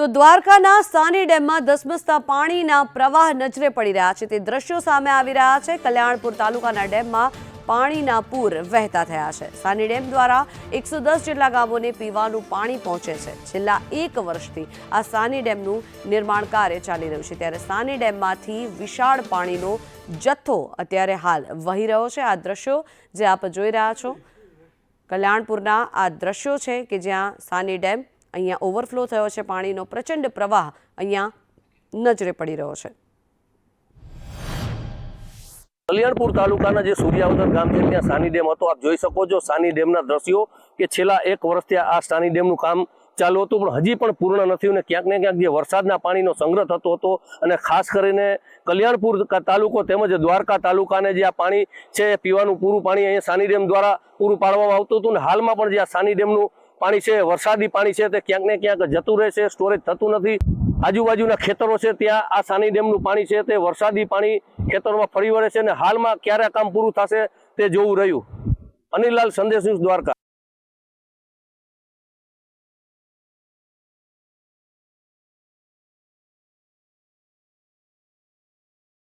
તો દ્વારકાના સાની ડેમમાં ધસમસતા પાણીના પ્રવાહ નજરે પડી રહ્યા છે. તે દ્રશ્યો સામે આવી રહ્યા છે. કલ્યાણપુર તાલુકાના ડેમમાં પાણીના પૂર વહેતા થયા છે. સાની ડેમ દ્વારા એકસો દસ જેટલા ગામોને પીવાનું પાણી પહોંચે છે. છેલ્લા એક વર્ષથી આ સાની ડેમનું નિર્માણ કાર્ય ચાલી રહ્યું છે. ત્યારે સાની ડેમમાંથી વિશાળ પાણીનો જથ્થો અત્યારે હાલ વહી રહ્યો છે. આ દ્રશ્યો જે આપ જોઈ રહ્યા છો, કલ્યાણપુરના આ દ્રશ્યો છે કે જ્યાં સાની ડેમ અહીંયા ઓવરફ્લો થયો છે, પાણીનો પ્રચંડ પ્રવાહ અહીંયા નજરે પડી રહ્યો છે. કલ્યાણપુર તાલુકાના જે સૂર્યાવદર ગામ છે, ત્યાં સાની ડેમ હતો. આપ જોઈ શકો છો સાની ડેમના દ્રશ્યો કે છેલ્લા એક વર્ષથી આ સાની ડેમનું કામ ચાલુ હતું, પણ હજી પણ પૂર્ણ નથી અને ક્યાંક ને ક્યાંક જે વરસાદના પાણીનો સંગ્રહ થતો હતો અને ખાસ કરીને કલ્યાણપુર તાલુકો તેમજ દ્વારકા તાલુકાને જે આ પાણી છે, પીવાનું પૂરું પાણી અહીંયા સાની ડેમ દ્વારા પૂરું પાડવામાં આવતું હતું અને હાલમાં પણ જે આ સાની ડેમનું પાણી છે, વરસાદી પાણી છે, તે ક્યાંક ને ક્યાંક જતું રહે છે સ્ટોરેજ થતું નથી. આજુબાજુના ખેતરો છે, ત્યાં આ સાની ડેમનું પાણી છે, તે વરસાદી પાણી ખેતરોમાં ફરી વળે છે અને હાલમાં ક્યારે કામ પૂરું થશે તે જોવું રહ્યું. અનિલલાલ, સંદેશ ન્યૂઝ દ્વારકા.